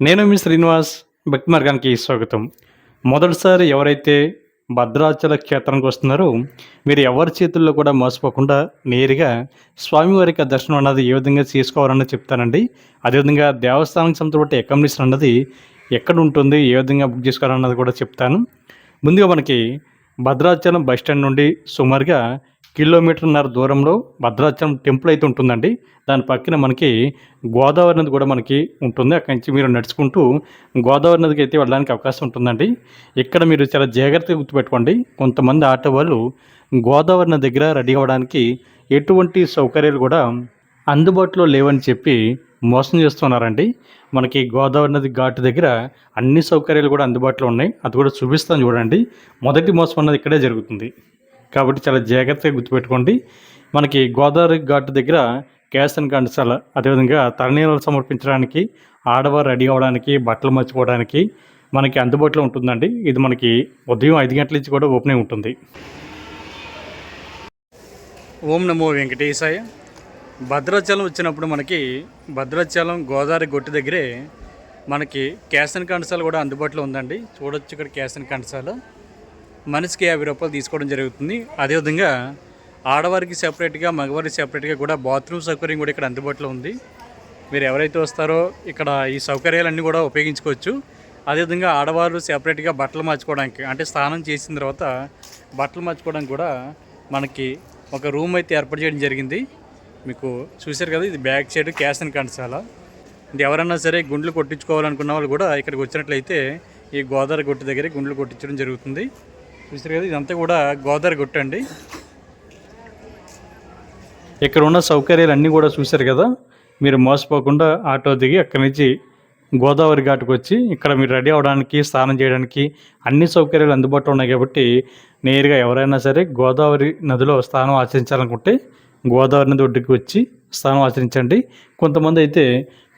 నేను మీ శ్రీనివాస్ భక్తి మార్గానికి స్వాగతం. మొదటిసారి ఎవరైతే భద్రాచల క్షేత్రానికి వస్తున్నారో మీరు ఎవరి చేతుల్లో కూడా మోసపోకుండా నేరుగా స్వామివారికి దర్శనం అన్నది ఏ విధంగా చేసుకోవాలని చెప్తానండి. అదేవిధంగా దేవస్థానం సంబంధించిన అకామిడేషన్ అన్నది ఎక్కడ ఉంటుంది ఏ విధంగా బుక్ చేసుకోవాలన్నది కూడా చెప్తాను. ముందుగా మనకి భద్రాచలం బస్ స్టాండ్ నుండి సుమారుగా కిలోమీటర్న్నర దూరంలో భద్రాచలం టెంపుల్ అయితే ఉంటుందండి. దాని పక్కన మనకి గోదావరి నది కూడా మనకి ఉంటుంది. అక్కడి నుంచి మీరు నడుచుకుంటూ గోదావరి నదికి అయితే వెళ్ళడానికి అవకాశం ఉంటుందండి. ఇక్కడ మీరు చాలా జాగ్రత్తగా గుర్తుపెట్టుకోండి. కొంతమంది ఆటో వాళ్ళు గోదావరి నది దగ్గర రెడీ అవ్వడానికి ఎటువంటి సౌకర్యాలు కూడా అందుబాటులో లేవని చెప్పి మోసం చేస్తున్నారండి. మనకి గోదావరి నది ఘాటు దగ్గర అన్ని సౌకర్యాలు కూడా అందుబాటులో ఉన్నాయి. అది కూడా చూపిస్తాను చూడండి. మొదటి మోసం అన్నది ఇక్కడే జరుగుతుంది. కాబట్టి చాలా జాగ్రత్తగా గుర్తుపెట్టుకోండి. మనకి గోదావరి ఘాట్ దగ్గర క్యాష్ అండ్ కండసాల అదేవిధంగా తలనీళ్ళు సమర్పించడానికి ఆడవారు రెడీ అవ్వడానికి బట్టలు మర్చిపోవడానికి మనకి అందుబాటులో ఉంటుందండి. ఇది మనకి ఉదయం ఐదు గంటల నుంచి కూడా ఓపెనింగ్ ఉంటుంది. ఓం నమో వెంకటేశాయ. భద్రాచలం వచ్చినప్పుడు మనకి భద్రాచలం గోదావరి గొట్టు దగ్గరే మనకి క్యాష్ అండ్ కూడా అందుబాటులో ఉందండి. చూడొచ్చు ఇక్కడ క్యాష్ అండ్ మనిషికి యాభై రూపాయలు తీసుకోవడం జరుగుతుంది. అదేవిధంగా ఆడవారికి సెపరేట్గా మగవారికి సెపరేట్గా కూడా బాత్రూమ్ సౌకర్యం కూడా ఇక్కడ అందుబాటులో ఉంది. మీరు ఎవరైతే వస్తారో ఇక్కడ ఈ సౌకర్యాలన్నీ కూడా ఉపయోగించుకోవచ్చు. అదేవిధంగా ఆడవారు సెపరేట్గా బట్టలు మార్చుకోవడానికి అంటే స్నానం చేసిన తర్వాత బట్టలు మార్చుకోవడానికి కూడా మనకి ఒక రూమ్ అయితే ఏర్పాటు చేయడం జరిగింది. మీకు చూశారు కదా ఇది బ్యాక్ సైడ్ క్యాష్ అండ్ కండసాల ఇది ఎవరన్నా సరే గుండ్లు కొట్టించుకోవాలనుకున్న వాళ్ళు కూడా ఇక్కడికి వచ్చినట్లయితే ఈ గోదావరి గుట్టు దగ్గర గుండ్లు కొట్టించడం జరుగుతుంది. చూసారు కదా ఇదంతా కూడా గోదావరి గుట్ట అండి. ఇక్కడ ఉన్న సౌకర్యాలు అన్నీ కూడా చూశారు కదా. మీరు మోసపోకుండా ఆటో దిగి అక్కడి నుంచి గోదావరి ఘాట్కి వచ్చి ఇక్కడ మీరు రెడీ అవ్వడానికి స్నానం చేయడానికి అన్ని సౌకర్యాలు అందుబాటులో ఉన్నాయి కాబట్టి నేరుగా ఎవరైనా సరే గోదావరి నదిలో స్నానం ఆచరించాలనుకుంటే గోదావరి నది ఒడ్డుకి వచ్చి స్నానం ఆచరించండి. కొంతమంది అయితే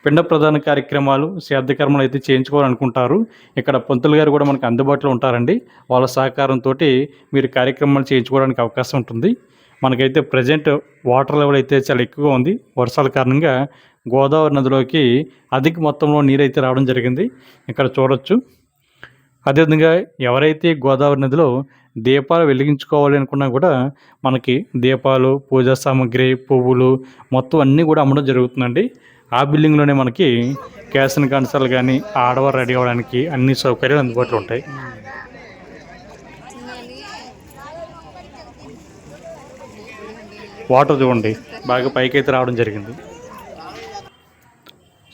పిండ ప్రధాన కార్యక్రమాలు శ్రాద్ధకర్మలు అయితే చేయించుకోవాలనుకుంటారు. ఇక్కడ పంతులు గారు కూడా మనకు అందుబాటులో ఉంటారండి. వాళ్ళ సహకారంతో మీరు కార్యక్రమాలు చేయించుకోవడానికి అవకాశం ఉంటుంది. మనకైతే ప్రజెంట్ వాటర్ లెవెల్ అయితే చాలా ఎక్కువగా ఉంది. వర్షాల కారణంగా గోదావరి నదిలోకి అధిక మొత్తంలో నీరు అయితే రావడం జరిగింది. ఇక్కడ చూడొచ్చు. అదేవిధంగా ఎవరైతే గోదావరి నదిలో దీపాలు వెలిగించుకోవాలి అనుకున్నా కూడా మనకి దీపాలు పూజా సామాగ్రి పువ్వులు మొత్తం అన్నీ కూడా అమ్మడం జరుగుతుందండి. ఆ బిల్డింగ్లోనే మనకి క్యాసన్ కన్సల్ కానీ ఆడవారు రెడీ అవ్వడానికి అన్ని సౌకర్యాలు అందుబాటులో ఉంటాయి. వాటర్ చూడండి బాగా పైకి అయితే రావడం జరిగింది.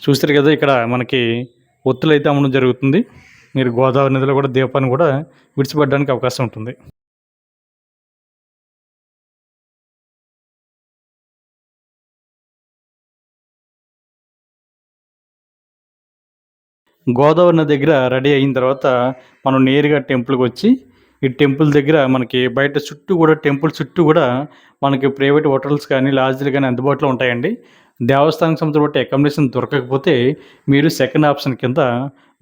చూస్తారు కదా ఇక్కడ మనకి ఒత్తులు అయితే అమ్మడం జరుగుతుంది. మీరు గోదావరి నదిలో కూడా దీపాన్ని కూడా విడిచిపెట్టడానికి అవకాశం ఉంటుంది. గోదావరి నది దగ్గర రెడీ అయిన తర్వాత మనం నేరుగా టెంపుల్కి వచ్చి ఈ టెంపుల్ దగ్గర మనకి బయట చుట్టూ కూడా టెంపుల్ చుట్టూ కూడా మనకి ప్రైవేట్ హోటల్స్ కానీ లాడ్జ్లు కానీ అందుబాటులో ఉంటాయండి. దేవస్థానం సంబంధించిన బట్టి అకామిడేషన్ దొరకకపోతే మీరు సెకండ్ ఆప్షన్ కింద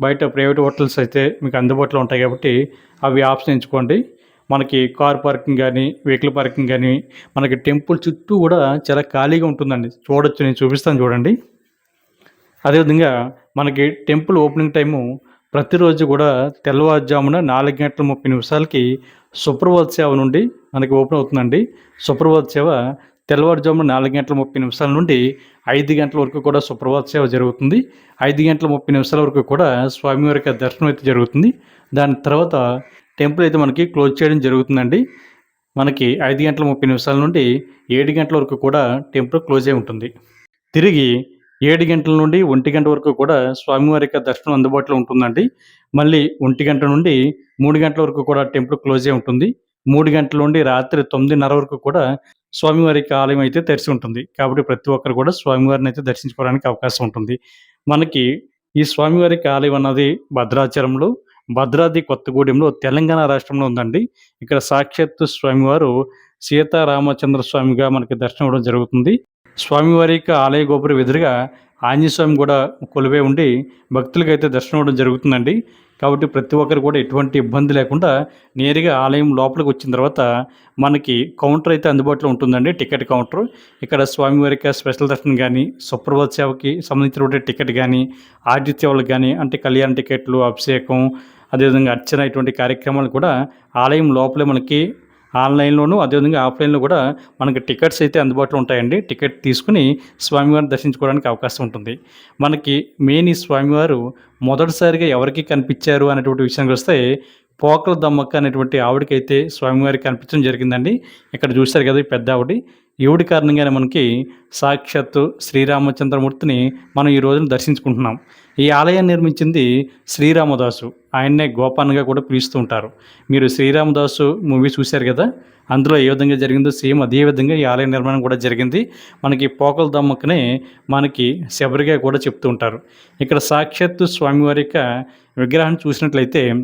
బయట ప్రైవేట్ హోటల్స్ అయితే మీకు అందుబాటులో ఉంటాయి కాబట్టి అవి ఆప్షన్ ఎంచుకోండి. మనకి కార్ పార్కింగ్ కానీ వెహికల్ పార్కింగ్ కానీ మనకి టెంపుల్ చుట్టూ కూడా చాలా ఖాళీగా ఉంటుందండి. చూడొచ్చు నేను చూపిస్తాను చూడండి. అదేవిధంగా మనకి టెంపుల్ ఓపెనింగ్ టైము ప్రతిరోజు కూడా తెల్లవారుజామున నాలుగు గంటల ముప్పై నిమిషాలకి సుప్రభాత సేవ నుండి మనకి ఓపెన్ అవుతుందండి. సుప్రభాత సేవ తెల్లవారుజామున నాలుగు గంటల ముప్పై నిమిషాల నుండి ఐదు గంటల వరకు కూడా సుప్రభాత సేవ జరుగుతుంది. ఐదు గంటల ముప్పై నిమిషాల వరకు కూడా స్వామివారికి దర్శనం అయితే జరుగుతుంది. దాని తర్వాత టెంపుల్ అయితే మనకి క్లోజ్ చేయడం జరుగుతుందండి. మనకి ఐదు గంటల ముప్పై నిమిషాల నుండి ఏడు గంటల వరకు కూడా టెంపుల్ క్లోజ్ అయి ఉంటుంది. తిరిగి ఏడు గంటల నుండి ఒంటి గంట వరకు కూడా స్వామివారి యొక్క దర్శనం అందుబాటులో ఉంటుందండి. మళ్ళీ ఒంటి గంట నుండి మూడు గంటల వరకు కూడా టెంపుల్ క్లోజ్ ఉంటుంది. మూడు గంటల నుండి రాత్రి తొమ్మిదిన్నర వరకు కూడా స్వామివారి యొక్క ఆలయం అయితే తెరిచి ఉంటుంది. కాబట్టి ప్రతి ఒక్కరు కూడా స్వామివారిని అయితే దర్శించుకోవడానికి అవకాశం ఉంటుంది. మనకి ఈ స్వామివారి యొక్క ఆలయం అన్నది భద్రాచలంలో భద్రాద్రి కొత్తగూడెంలో తెలంగాణ రాష్ట్రంలో ఉందండి. ఇక్కడ సాక్షాత్తు స్వామివారు సీతారామచంద్ర స్వామిగా మనకి దర్శనం ఇవ్వడం జరుగుతుంది. స్వామివారి యొక్క ఆలయ గోపురం ఎదురుగా ఆంజనేయస్వామి కూడా కొలువే ఉండి భక్తులకి అయితే దర్శనం అవ్వడం జరుగుతుందండి. కాబట్టి ప్రతి ఒక్కరు కూడా ఎటువంటి ఇబ్బంది లేకుండా నేరుగా ఆలయం లోపలికి వచ్చిన తర్వాత మనకి కౌంటర్ అయితే అందుబాటులో ఉంటుందండి టికెట్ కౌంటర్. ఇక్కడ స్వామివారికి స్పెషల్ దర్శనం కానీ సుప్రభాత సేవకి సంబంధించినటువంటి టికెట్ కానీ ఆదిత్య కానీ అంటే కళ్యాణ టికెట్లు అభిషేకం అదేవిధంగా అర్చన ఇటువంటి కార్యక్రమాలు కూడా ఆలయం లోపలే మనకి ఆన్లైన్లోనూ అదేవిధంగా ఆఫ్లైన్లో కూడా మనకి టికెట్స్ అయితే అందుబాటులో ఉంటాయండి. టికెట్ తీసుకుని స్వామివారిని దర్శించుకోవడానికి అవకాశం ఉంటుంది. మనకి మెయిన్ ఈ స్వామివారు మొదటిసారిగా ఎవరికి కనిపించారు అనేటువంటి విషయానికి వస్తే పోకల దమ్మక్క అనేటువంటి ఆవిడకైతే స్వామివారికి కనిపించడం జరిగిందండి. ఇక్కడ చూశారు కదా పెద్ద ఆవిడ. ఈవిడి కారణంగానే మనకి సాక్షాత్తు శ్రీరామచంద్రమూర్తిని మనం ఈ రోజున దర్శించుకుంటున్నాం. ఈ ఆలయాన్ని నిర్మించింది శ్రీరామదాసు. ఆయన్నే గోపాన్గా కూడా పిలుస్తూ ఉంటారు. మీరు శ్రీరామదాసు మూవీ చూశారు కదా? అందులో ఏ విధంగా జరిగిందో సేమ్ అదే విధంగా ఈ ఆలయ నిర్మాణం కూడా జరిగింది. మనకి పోకల దమ్మకనే మనకి శబరిగా కూడా చెప్తూ ఉంటారు. ఇక్కడ సాక్షాత్తు స్వామివారి యొక్క విగ్రహాన్ని చూసినట్లయితే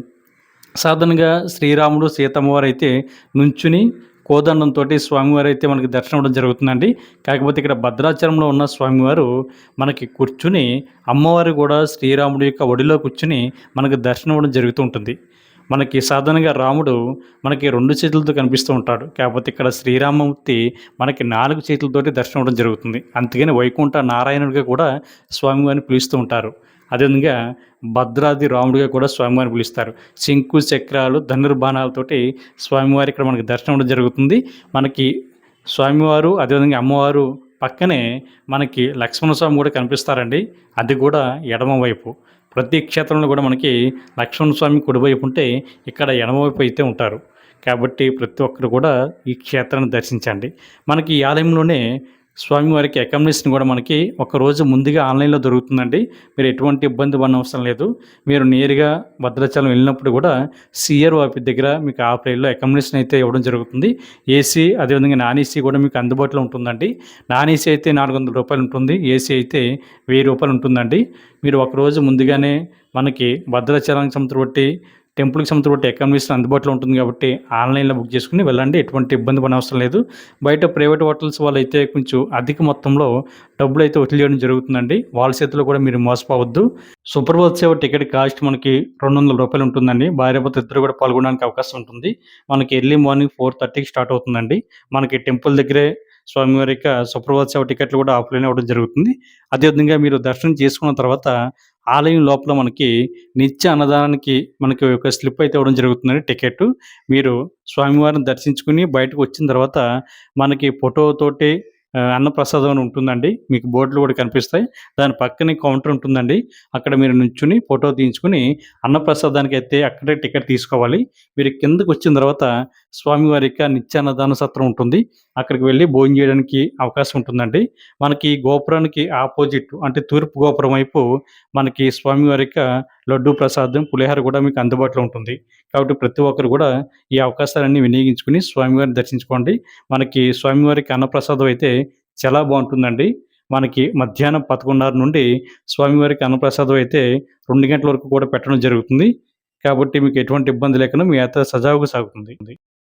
సాధారణంగా శ్రీరాముడు సీతమ్మవారు అయితే నుంచుని కోదండంతో స్వామివారు అయితే మనకి దర్శనం అవ్వడం జరుగుతుందండి. కాకపోతే ఇక్కడ భద్రాచలంలో ఉన్న స్వామివారు మనకి కూర్చుని అమ్మవారు కూడా శ్రీరాముడి యొక్క ఒడిలో కూర్చుని మనకి దర్శనం అవ్వడం జరుగుతూ ఉంటుంది. మనకి సాధారణంగా రాముడు మనకి రెండు చేతులతో కనిపిస్తూ ఉంటాడు. కాకపోతే ఇక్కడ శ్రీరామమూర్తి మనకి నాలుగు చేతులతోటి దర్శనం అవ్వడం జరుగుతుంది. అందుకని వైకుంఠ నారాయణుడిగా కూడా స్వామివారిని పిలుస్తూ ఉంటారు. అదేవిధంగా భద్రాది రాముడిగా కూడా స్వామివారిని పిలుస్తారు. శంకు చక్రాలు ధనుర్బాణాలతోటి స్వామివారి ఇక్కడ మనకి దర్శనం జరుగుతుంది. మనకి స్వామివారు అదేవిధంగా అమ్మవారు పక్కనే మనకి లక్ష్మణ స్వామి కూడా కనిపిస్తారండి. అది కూడా ఎడమవైపు ప్రతి క్షేత్రంలో కూడా మనకి లక్ష్మణ స్వామి కుడివైపు ఉంటే ఇక్కడ ఎడమవైపు అయితే ఉంటారు. కాబట్టి ప్రతి ఒక్కరు కూడా ఈ క్షేత్రాన్ని దర్శించండి. మనకి ఈ ఆలయంలోనే స్వామివారికి అకామిడేషన్ కూడా మనకి ఒక రోజు ముందుగా ఆన్లైన్లో దొరుకుతుందండి. మీరు ఎటువంటి ఇబ్బంది పడిన అవసరం లేదు. మీరు నేరుగా భద్రాచలం వెళ్ళినప్పుడు కూడా సిఆర్ ఆఫీస్ దగ్గర మీకు ఆ ప్లేట్లో అకామిడేషన్ అయితే ఇవ్వడం జరుగుతుంది. ఏసీ అదేవిధంగా నాన్ ఏసీ కూడా మీకు అందుబాటులో ఉంటుందండి. నాన్ ఏసీ అయితే నాలుగు వందల రూపాయలు ఉంటుంది. ఏసీ అయితే వెయ్యి రూపాయలు ఉంటుందండి. మీరు ఒకరోజు ముందుగానే మనకి భద్రాచలానికి సంతృప్తి టెంపుల్కి సంబంధించిన అకామిడేషన్ అందుబాటులో ఉంటుంది కాబట్టి ఆన్లైన్లో బుక్ చేసుకుని వెళ్ళండి. ఎటువంటి ఇబ్బంది పడిన లేదు. బయట ప్రైవేట్ హోటల్స్ వాళ్ళు అయితే కొంచెం అధిక మొత్తంలో డబ్బులు అయితే వదిలేయడం జరుగుతుందండి. వాళ్ళ చేతిలో కూడా మీరు మోసపోవద్దు. సూపర్ సూపర్బోత్ సేవ టికెట్ కాస్ట్ మనకి రెండు వందల రూపాయలు ఉంటుందండి. భార్యాభర్త ఇద్దరు కూడా పాల్గొనడానికి అవకాశం ఉంటుంది. మనకి ఎర్లీ మార్నింగ్ ఫోర్ థర్టీకి స్టార్ట్ అవుతుందండి. మనకి టెంపుల్ దగ్గరే స్వామివారి యొక్క సుప్రభాత సేవ టికెట్లు కూడా ఆఫ్లైన్ అవ్వడం జరుగుతుంది. అదేవిధంగా మీరు దర్శనం చేసుకున్న తర్వాత ఆలయం లోపల మనకి నిత్య అన్నదానానికి మనకి ఒక స్లిప్ అయితే ఇవ్వడం జరుగుతుందండి టికెట్ మీరు స్వామివారిని దర్శించుకుని బయటకు వచ్చిన తర్వాత మనకి ఫోటోతోటి అన్నప్రసాదం అని ఉంటుందండి. మీకు బోర్డులు కూడా కనిపిస్తాయి. దాని పక్కనే కౌంటర్ ఉంటుందండి. అక్కడ మీరు నుంచుని ఫోటో తీయించుకుని అన్నప్రసాదానికి అయితే అక్కడే టికెట్ తీసుకోవాలి. మీరు కిందకు వచ్చిన తర్వాత స్వామివారి యొక్క నిత్యాన్నదాన సత్రం ఉంటుంది. అక్కడికి వెళ్ళి భోజనం చేయడానికి అవకాశం ఉంటుందండి. మనకి గోపురానికి ఆపోజిట్ అంటే తూర్పు గోపురం వైపు మనకి స్వామివారి యొక్క లడ్డు ప్రసాదం పులిహార కూడా మీకు అందుబాటులో ఉంటుంది. కాబట్టి ప్రతి ఒక్కరు కూడా ఈ అవకాశాలన్నీ వినియోగించుకుని స్వామివారిని దర్శించుకోండి. మనకి స్వామివారికి అన్నప్రసాదం అయితే చాలా బాగుంటుందండి. మనకి మధ్యాహ్నం పదకొండున్నర నుండి స్వామివారికి అన్నప్రసాదం అయితే రెండు గంటల వరకు కూడా పెట్టడం జరుగుతుంది. కాబట్టి మీకు ఎటువంటి ఇబ్బంది లేకుండా మీ యాత్ర సజావుగా సాగుతుంది.